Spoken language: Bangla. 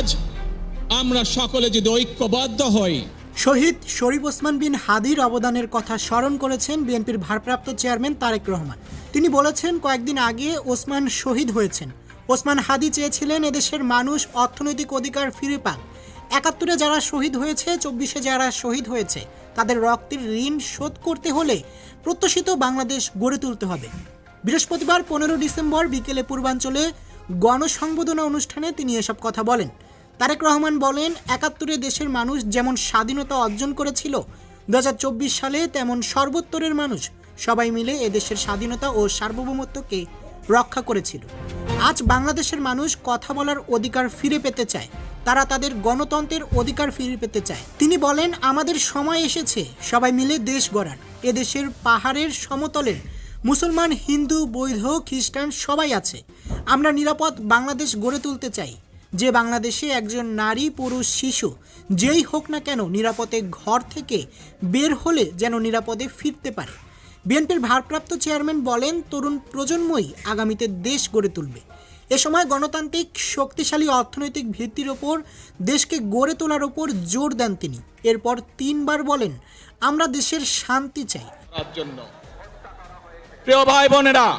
আজ আমরা সকলে যদি ঐক্যবদ্ধ হই। শহীদ শরীফ ওসমান বিন হাদির অবদানের কথা স্মরণ করেছেন বিএনপির ভারপ্রাপ্ত চেয়ারম্যান তারেক রহমান। তিনি বলেছেন, কয়েকদিন আগে ওসমান শহীদ হয়েছেন। ওসমান হাদি চেয়েছিলেন এদেশের মানুষ অর্থনৈতিক অধিকার ফিরে পাক। একাত্তরে যারা শহীদ হয়েছে, চব্বিশে যারা শহীদ হয়েছে, তাদের রক্তের ঋণ শোধ করতে হলে প্রত্যাশিত বাংলাদেশ গড়ে তুলতে হবে। বৃহস্পতিবার পনেরো ডিসেম্বর বিকেলে পূর্বাঞ্চলে গণসংবোধনা অনুষ্ঠানে তিনি এসব কথা বলেন। তারেক রহমান বলেন, একাত্তরে দেশের মানুষ যেমন স্বাধীনতা অর্জন করেছিল দু হাজার চব্বিশ সালে তেমন সর্বোত্তরের মানুষ। সবাই মিলে এদেশের স্বাধীনতা ও সার্বভৌমত্বকে রক্ষা করেছিল। আজ বাংলাদেশের মানুষ কথা বলার অধিকার ফিরে পেতে চায়। তারা তাদের গণতন্ত্রের অধিকার ফিরে পেতে চায়। তিনি বলেন, আমাদের সময় এসেছে। সবাই মিলে দেশ গড়ার। এদেশের পাহাড়ের সমতলের মুসলমান, হিন্দু বৈধ খ্রিস্টান সবাই আছে। আমরা নিরাপদ বাংলাদেশ গড়ে তুলতে চাই। যে বাংলাদেশে একজন নারী, পুরুষ, শিশু, যেই হোক না কেন নিরাপদে ঘর থেকে বের হলে যেন নিরাপদে ফিরতে পারে। বিএনপির ভারপ্রাপ্ত চেয়ারম্যান বলেন, তরুণ প্রজন্মই আগামীতে দেশ গড়ে তুলবে। এ সময় গণতান্ত্রিক, শক্তিশালী অর্থনৈতিক ভিত্তির ওপর দেশকে গড়ে তোলার ওপর জোর দেন তিনি। এরপর তিনবার বলেন, আমরা দেশের শান্তি চাই। জন্য। প্রিয় ভাই বোনেরা